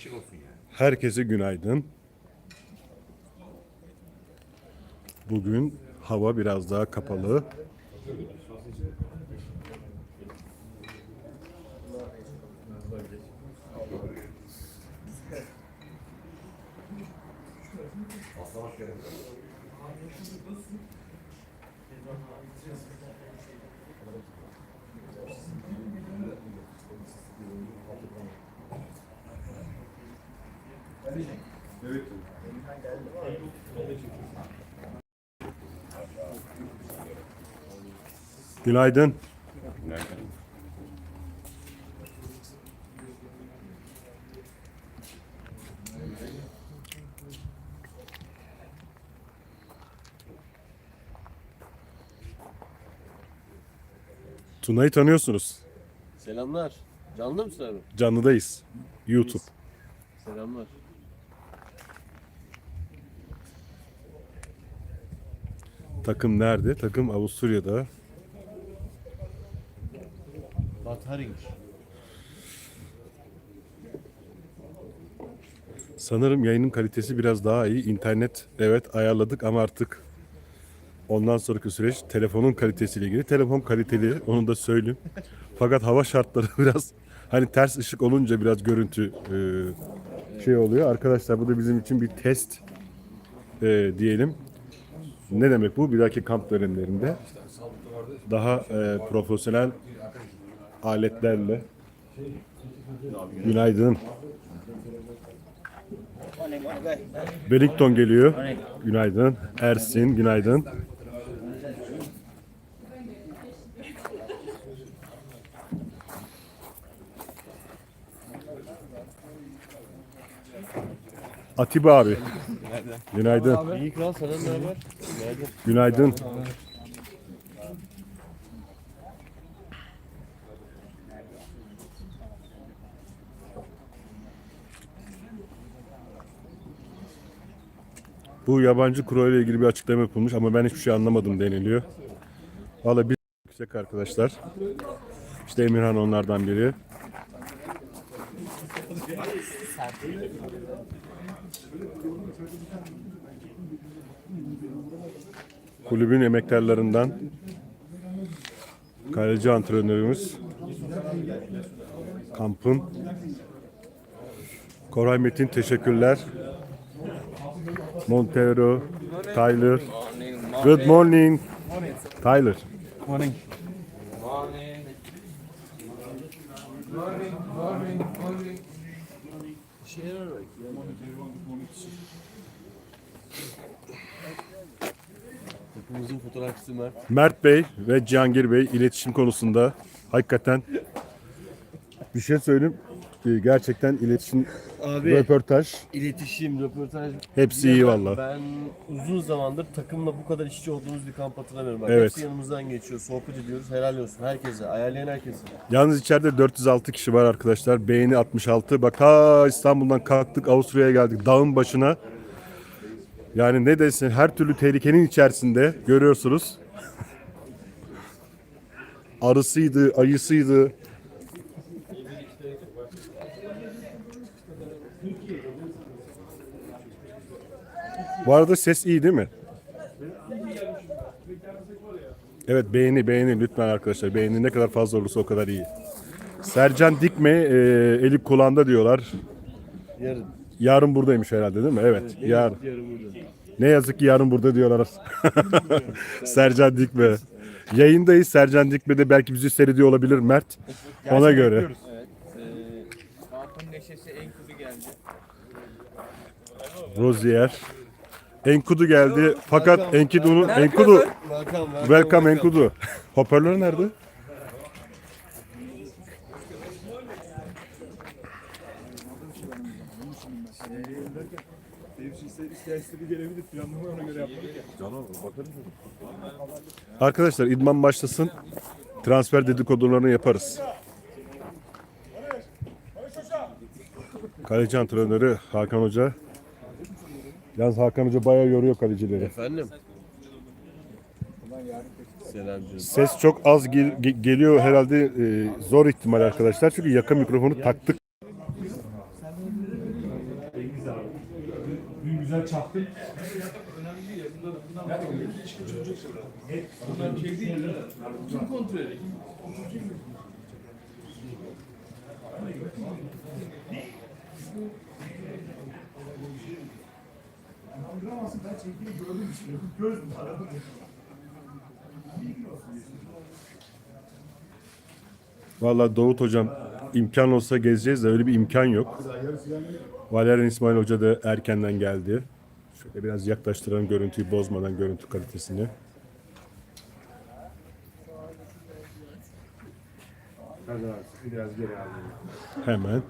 Işık olsun yani. Herkese günaydın. Bugün hava biraz daha kapalı. Günaydın. Tuna'yı tanıyorsunuz. Selamlar. Canlı mısın abi? Canlıdayız. YouTube. Selamlar. Takım nerede? Takım Avusturya'da. Bad Haring. Sanırım yayının kalitesi biraz daha iyi. İnternet evet ayarladık ama artık ondan sonraki süreç telefonun kalitesiyle ilgili. Telefon kaliteli onu da söyleyeyim. Fakat hava şartları biraz hani ters ışık olunca biraz görüntü e, şey oluyor. Arkadaşlar bu da bizim için bir test e, diyelim. Ne demek bu? Bir dahaki kamp dönemlerinde daha e, profesyonel aletlerle Günaydın. Wellington geliyor. Günaydın. Ersin, günaydın. Atiba abi. Günaydın. İyi kral sana ne haber? Günaydın. Bu yabancı kuro ile ilgili bir açıklama yapılmış ama ben hiçbir şey anlamadım deniliyor. Valla bir yüksek arkadaşlar. İşte Emirhan onlardan biri. Kulübün emektarlarından kaleci antrenörümüz kampın Koray Metin teşekkürler. Montero, Tyler. Good morning. Tyler. Morning. Takımımızın fotoğrafçısı Mert. Mert Bey ve Cihangir Bey iletişim konusunda hakikaten bir şey söyleyeyim. Ee, Gerçekten iletişim, Abi röportaj iletişim, röportaj. hepsi iyi valla. Ben uzun zamandır takımla bu kadar işçi olduğumuz bir kamp hatırlamıyorum. Bak, Evet. Hepsi yanımızdan geçiyor, sohbet ediyoruz. Helal olsun herkese, ayarlayan herkese. Yalnız içeride 406 kişi var arkadaşlar. Beğeni 66. Bak ha İstanbul'dan kalktık Avusturya'ya geldik dağın başına. Yani ne desin her türlü tehlikenin içerisinde görüyorsunuz. Arısıydı, ayısıydı. Bu arada ses iyi değil mi? Evet beğeni beğeni lütfen arkadaşlar. Beğeni ne kadar fazla olursa o kadar iyi. Sercan Dikme e, eli kulağında diyorlar. Yarın. Yarın buradaymış herhalde değil mi? Evet. Yarın. Yarın burada. Ne yazık ki yarın burada diyorlar. Sercan Dikme. Yayındayız. Sercan Dikme de belki bizi seyrediyor olabilir Mert. Ona göre. Kampın neşesi en kuzu geldi. Rozier. Enkudu geldi. Fakat Enkudu'nun Enkudu Welcome Enkudu. Hoparlör nerede? Arkadaşlar idman başlasın. Transfer dedikodularını yaparız. Kaleci antrenörü Hakan Hoca. Yalnız Hakan Hoca bayağı yoruyor kalecileri. Efendim? Ses çok az gel- ge- geliyor herhalde e, zor ihtimal arkadaşlar. Çünkü yakın mikrofonu taktık. Güzel çaktın. Bunlar şey değil. Kim kontrol ediyor? Vallahi Davut hocam imkan olsa gezeceğiz de öyle bir imkan yok. Valerian İsmail Hoca da erkenden geldi. Şöyle biraz yaklaştıralım görüntüyü bozmadan görüntü kalitesini. Biraz geri aldım. Hemen.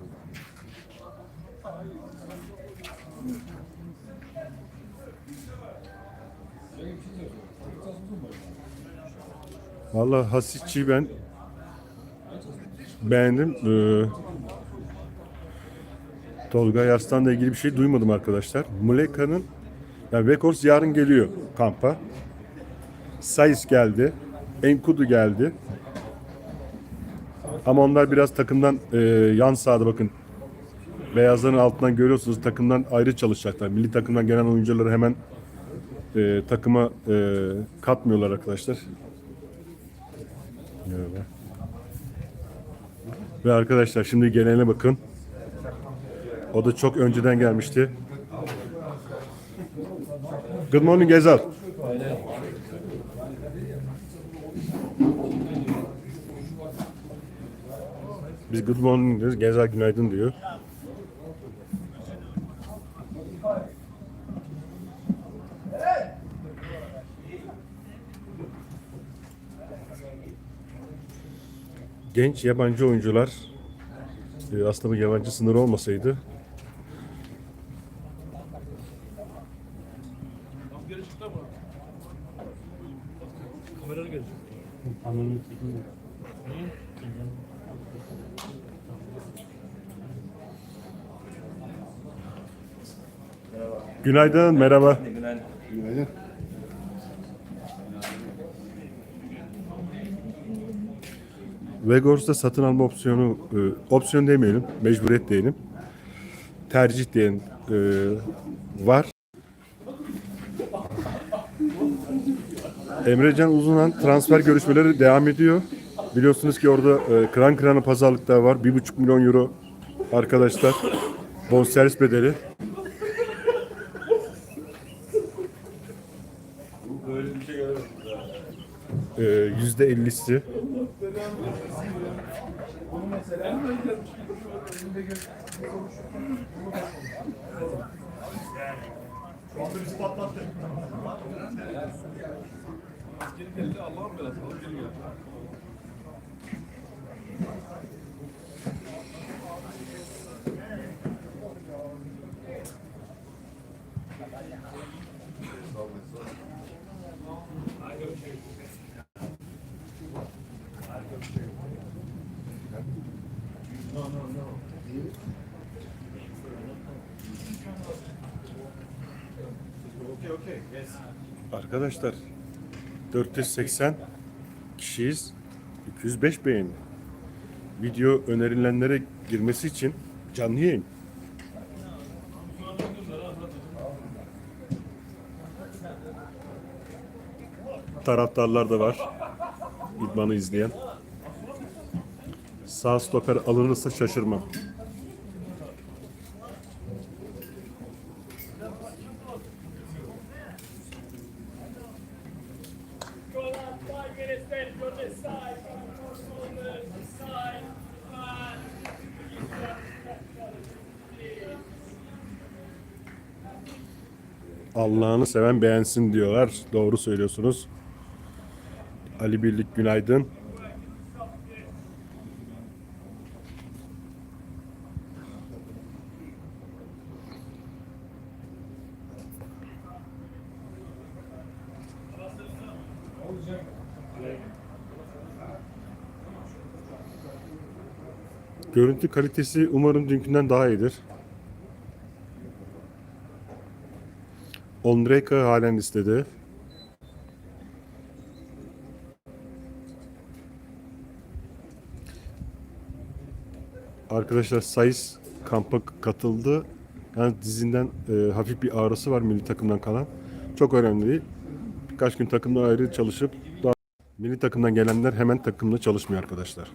Vallahi Hasitçi'yi ben beğendim. Ee, Tolga Yarslan'la ilgili bir şey duymadım arkadaşlar. Muleka'nın yani Vekors yarın geliyor kampa. Sayıs geldi. Enkudu geldi. Ama onlar biraz takımdan e, yan sahada bakın. Beyazların altından görüyorsunuz takımdan ayrı çalışacaklar. Milli takımdan gelen oyuncuları hemen e, takıma e, katmıyorlar arkadaşlar. Ve arkadaşlar şimdi gelene bakın. O da çok önceden gelmişti. Good morning Gezal. Biz good morning diyoruz. Gezal günaydın diyor. Genç yabancı oyuncular e, aslında bu yabancı sınırı olmasaydı Günaydın, merhaba. Vegors'ta satın alma opsiyonu, e, opsiyon demeyelim, mecburiyet diyelim. Tercih diyen e, var. Emrecan Uzunhan transfer görüşmeleri devam ediyor. Biliyorsunuz ki orada e, kıran kırana pazarlıklar var. 1,5 milyon euro arkadaşlar. Bonservis bedeli. Ee, Yüzde ellisi. Arkadaşlar 480 kişiyiz. 205 beğeni. Video önerilenlere girmesi için canlı yayın. Taraftarlar da var. İdmanı izleyen. Sağ stoper alınırsa şaşırmam. Go on, five minutes ready for this side. On this side. Five. Allah'ını seven beğensin diyorlar. Doğru söylüyorsunuz. Ali Birlik günaydın. Görüntü kalitesi umarım dünkünden daha iyidir. Ondrejka halen listede. Arkadaşlar Sayıs kampa katıldı. Yani dizinden e, hafif bir ağrısı var milli takımdan kalan. Çok önemli değil. Birkaç gün takımda ayrı çalışıp daha milli takımdan gelenler hemen takımda çalışmıyor arkadaşlar.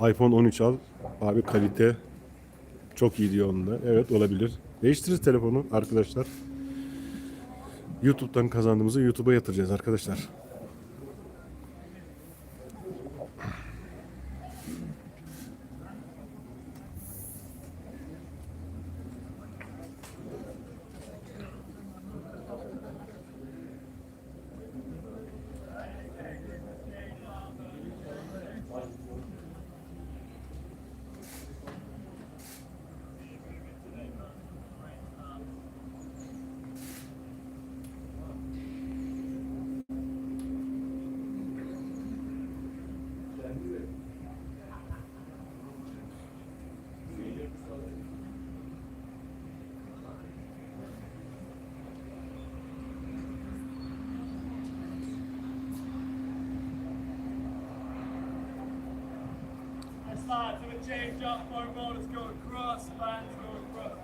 iPhone 13 al. Abi kalite çok iyi diyor onda. Evet olabilir. Değiştiririz telefonu arkadaşlar. YouTube'dan kazandığımızı YouTube'a yatıracağız arkadaşlar. Change up. Four ballers go across. Fans go across.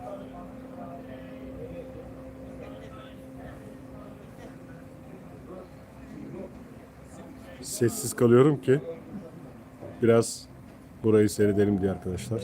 Sessiz kalıyorum ki biraz burayı seyredelim diye arkadaşlar.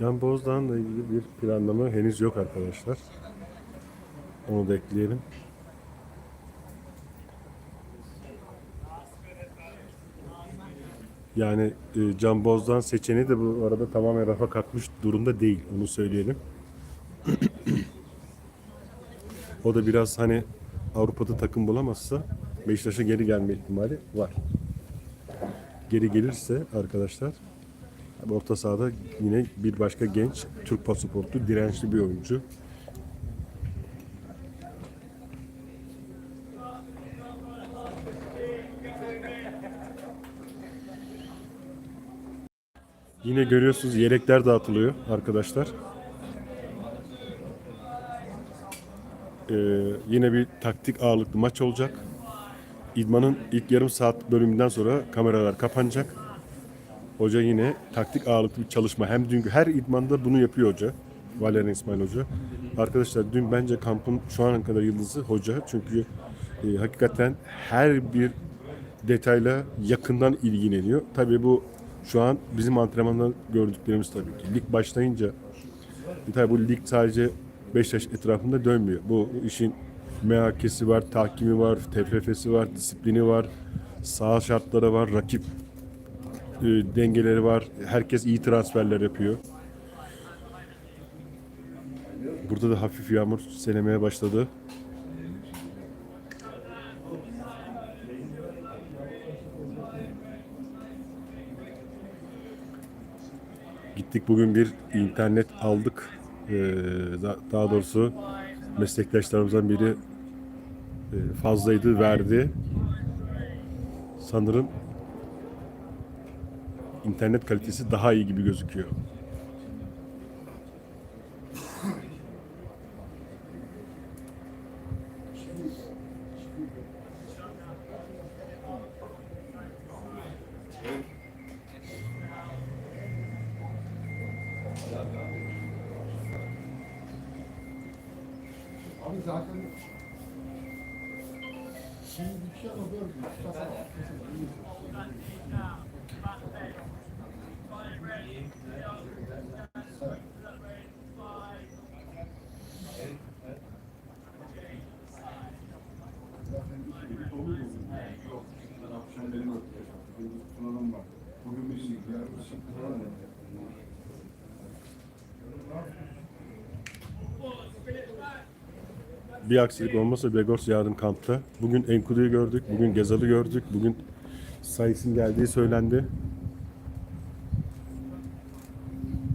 Can Bozdağ'la ilgili bir planlama henüz yok arkadaşlar. Onu da ekleyelim. Yani e, Can Bozdağ'ın seçeneği de bu arada tamamen rafa kalkmış durumda değil. Onu söyleyelim. o da biraz hani Avrupa'da takım bulamazsa Beşiktaş'a geri gelme ihtimali var. Geri gelirse arkadaşlar Orta sahada yine bir başka genç Türk pasaportlu dirençli bir oyuncu. Yine görüyorsunuz yelekler dağıtılıyor arkadaşlar. Ee, yine bir taktik ağırlıklı maç olacak. İdmanın ilk yarım saat bölümünden sonra kameralar kapanacak. Hoca yine taktik ağırlıklı bir çalışma. Hem dün her idmanda bunu yapıyor hoca. Valerian İsmail Hoca. Arkadaşlar dün bence kampın şu ana kadar yıldızı hoca. Çünkü e, hakikaten her bir detayla yakından ilgileniyor. Tabii bu şu an bizim antrenmanda gördüklerimiz tabii ki. Lig başlayınca e, tabii bu lig sadece Beşiktaş etrafında dönmüyor. Bu işin MHK'si var, tahkimi var, TFF'si var, disiplini var, saha şartları var, rakip e, dengeleri var. Herkes iyi transferler yapıyor. Burada da hafif yağmur selemeye başladı. Gittik bugün bir internet aldık. Ee, da- daha doğrusu meslektaşlarımızdan biri e, fazlaydı verdi. Sanırım internet kalitesi daha iyi gibi gözüküyor. Abi zaten ben akşam benim öpeceğim. Bugün sunanım var. Bugün bir şey, yarın bir şey falan var. Bir aksilik olmasa Begos yarın kampta. Bugün Enkudu'yu gördük, bugün Gezal'ı gördük, bugün Sayıs'ın geldiği söylendi.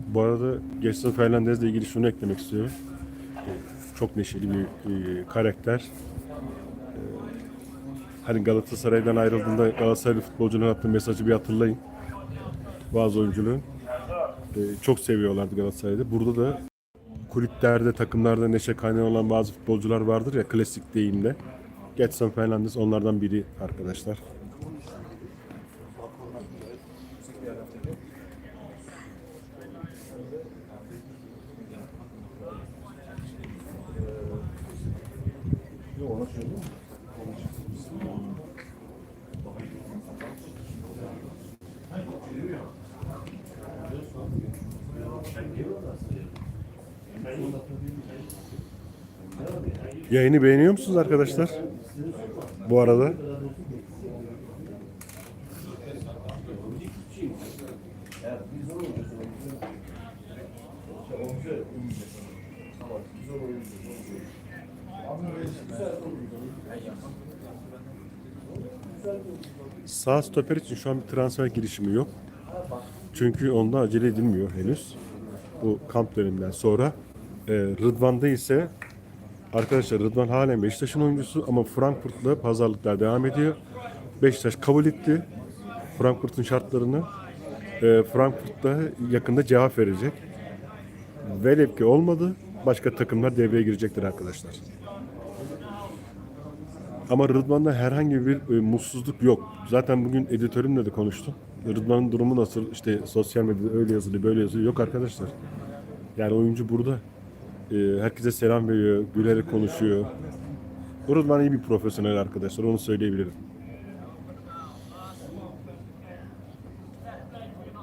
Bu arada Gerson Fernandez'le ilgili şunu eklemek istiyorum. Çok neşeli bir e, karakter. Ee, Hani Galatasaray'dan ayrıldığında Galatasaraylı futbolcuların attığı mesajı bir hatırlayın. Bazı oyuncuların. Ee, Çok seviyorlardı Galatasaray'da. Burada da kulüplerde, takımlarda neşe kaynağı olan bazı futbolcular vardır ya klasik deyimle. Getson Fernandes onlardan biri arkadaşlar. Yayını beğeniyor musunuz arkadaşlar? Bu arada. Sağ stoper için şu an bir transfer girişimi yok. Çünkü onda acele edilmiyor henüz. Bu kamp döneminden sonra. Ee, Rıdvan'da ise Arkadaşlar Rıdvan halen Beşiktaş'ın oyuncusu ama Frankfurt'la pazarlıklar devam ediyor. Beşiktaş kabul etti Frankfurt'un şartlarını. Ee, Frankfurt'ta yakında cevap verecek. Velev ki olmadı. Başka takımlar devreye girecektir arkadaşlar. Ama Rıdvan'da herhangi bir e, mutsuzluk yok. Zaten bugün editörümle de konuştum. Rıdvan'ın durumu nasıl? İşte sosyal medyada öyle yazılı, böyle yazılı. Yok arkadaşlar. Yani oyuncu burada. E, herkese selam veriyor, gülerek konuşuyor. Rıdvan iyi bir profesyonel arkadaşlar, onu söyleyebilirim.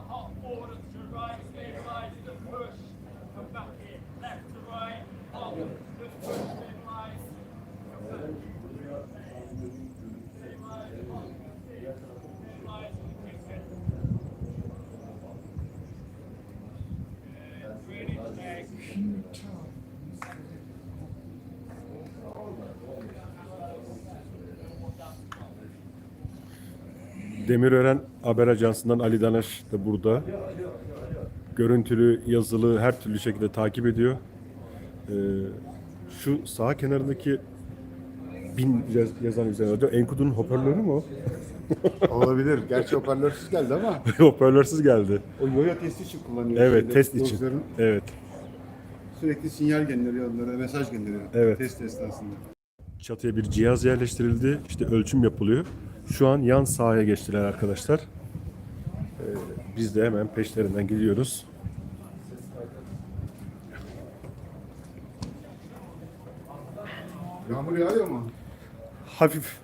Hot forward to right, stabilize the push. Come back in, left to right, up, the push, stabilize. Really check. Demirören Haber Ajansı'ndan Ali Danaş da burada. Görüntülü, yazılı her türlü şekilde takip ediyor. Ee, şu sağ kenarındaki bin yaz- yazan üzerine. Enkudu'nun hoparlörü mü o? Olabilir. Gerçi hoparlörsüz geldi ama Hoparlörsüz geldi. o yoyo testi için kullanıyor. Evet, Şeyde, test için. futbolcuların Evet. Sürekli sinyal gönderiyor onlara, mesaj gönderiyor. Evet. Test esnasında. Çatıya bir cihaz yerleştirildi. İşte ölçüm yapılıyor. Şu an yan sahaya geçtiler arkadaşlar. Ee, biz de hemen peşlerinden gidiyoruz. Yağmur yağıyor mu? Hafif.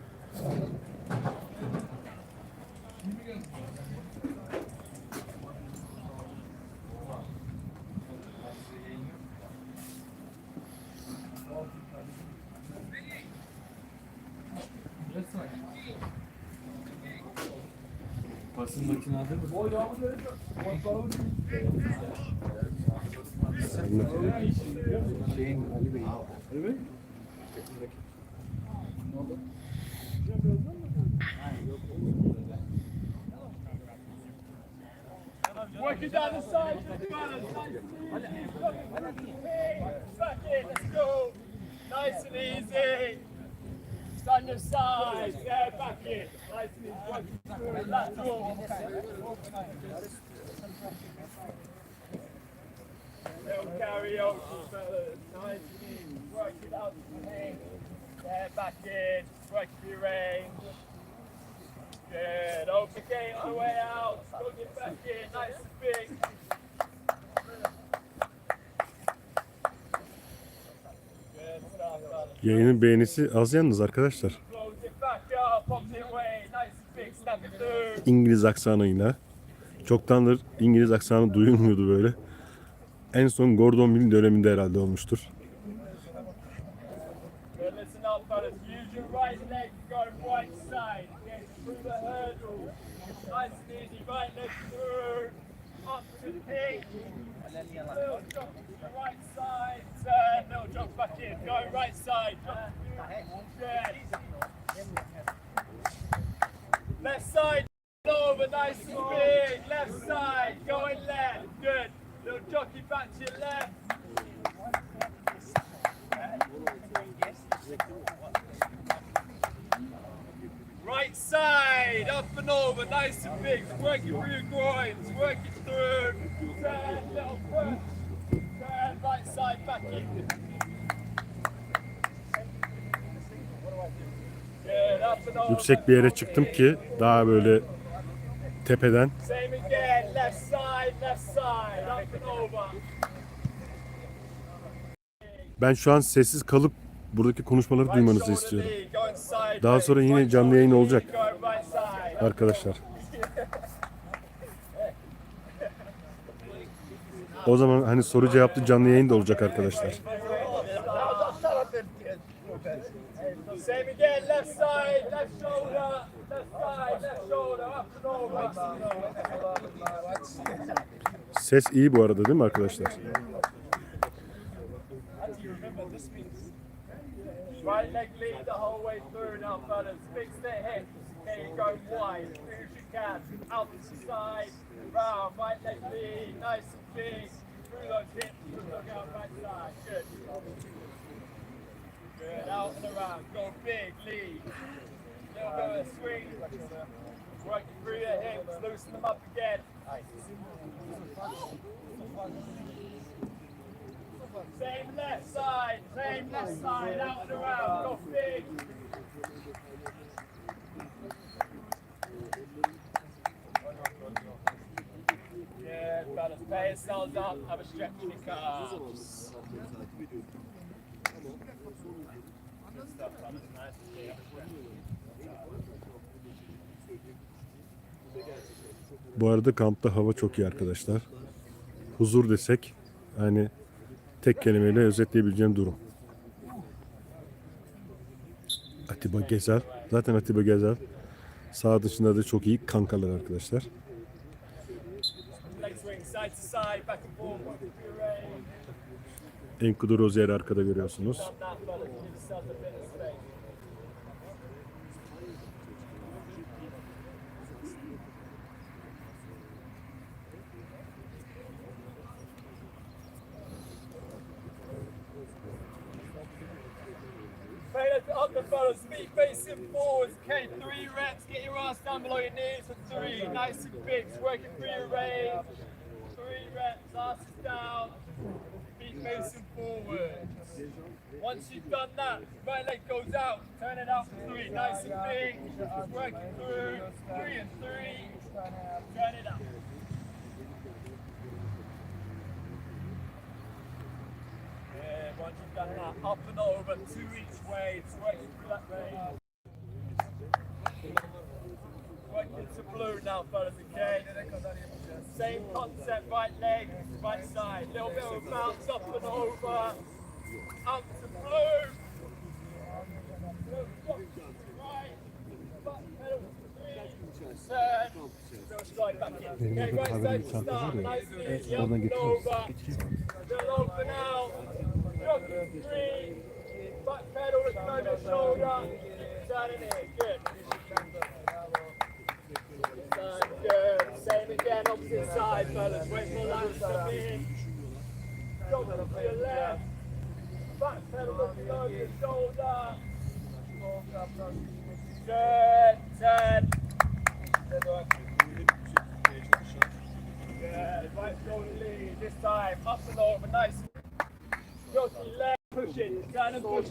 Basın makinede mi? Working down the side, just balance, nice and easy. Back in, let's go. Nice and easy. Just on your side, yeah, back in. Nice and easy, working through it, lateral. Little karaoke, fellas. Nice and it. Yeah, back in. Your range. Good. Open gate on the way out. Go get back in. Nice and big. Yayının beğenisi az yalnız arkadaşlar. İt it. İngiliz aksanıyla. Çoktandır İngiliz aksanı duyulmuyordu böyle. En son Gordon Mill döneminde herhalde olmuştur. Right side, little job back in, going right side. Left side over nice and big, left side, going left, good, little jockey back to your left. Right side, up and over, nice and big. Work it through your groins, working through. Yüksek bir yere çıktım ki daha böyle tepeden ben şu an sessiz kalıp buradaki konuşmaları duymanızı istiyorum. Daha sonra yine canlı yayın olacak. Arkadaşlar. O zaman hani soru cevaplı canlı yayın da olacak arkadaşlar. Ses iyi bu arada değil mi arkadaşlar? Right leg lead the whole way through now, fellas. Fix the hips. Okay, you go wide, soon as you can. Out to the side, round, right leg lead, nice and big. Through those hips, look out right side. Good. Good, out and around. Go big, lead. Little bit of a swing. Work through your hips, loosen them up again. Same left side, same left side, out and around, go big. Bu arada kampta hava çok iyi arkadaşlar. Huzur desek yani tek kelimeyle özetleyebileceğim durum. Atiba Gezer. Zaten Atiba Gezer sağ dışında da çok iyi kankalar arkadaşlar. Leg swing side to side, back and forth, work it through your range. Enkudu Rozier arkada görüyorsunuz. Up the fellas, feet facing forwards. Okay, three reps. Get your ass down below your knees for three. Nice and big. Working through your range. Reps. Down. Feet facing forwards. Once you've done that, right leg goes out. Turn it out for three. Nice and big. Just working through. Three and three. Turn it out. Yeah, once you've done that, up and over, two each way, it's working through that range. Working to blue now, fellas, okay? Same concept, right leg, right side. Little bit of a bounce up and over. Up to blue. Right. Back pedal to three. Turn. Go slide back in. Okay, right side to start. Nice and easy. Up and over. Still open out. Drop to three. Back pedal to turn your shoulder. Turning in. Good. Done. Good. Same again, opposite side, fellas. Wait for that to come in. Drop to your left. Back pedal looking over your shoulder. Good. Turn. Good. Right shoulder lead. This time, up and over. Nice. Go to your left. Push it. Turn and push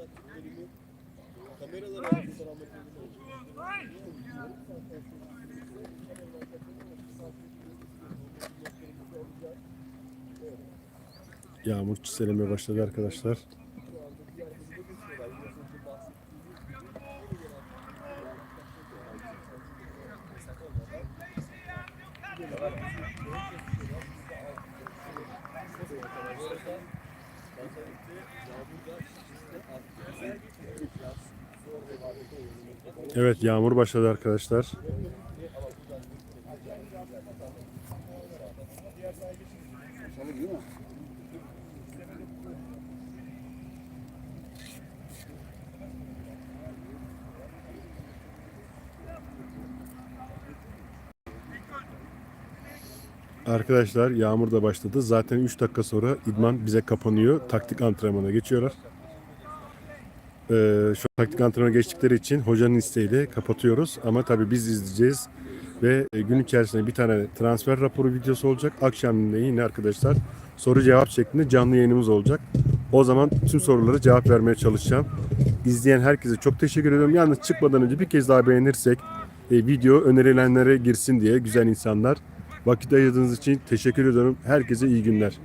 saatlerimi kameralara fotoğrafı Yağmur çiselemeye başladı arkadaşlar. Evet yağmur başladı arkadaşlar. Arkadaşlar yağmur da başladı. Zaten 3 dakika sonra idman bize kapanıyor. Taktik antrenmana geçiyorlar. Ee, şu taktik antrenmana geçtikleri için hocanın isteğiyle kapatıyoruz. Ama tabii biz izleyeceğiz. Ve e, gün içerisinde bir tane transfer raporu videosu olacak. Akşam yine arkadaşlar soru cevap şeklinde canlı yayınımız olacak. O zaman tüm sorulara cevap vermeye çalışacağım. İzleyen herkese çok teşekkür ediyorum. Yalnız çıkmadan önce bir kez daha beğenirsek e, video önerilenlere girsin diye güzel insanlar. Vakit ayırdığınız için teşekkür ediyorum. Herkese iyi günler.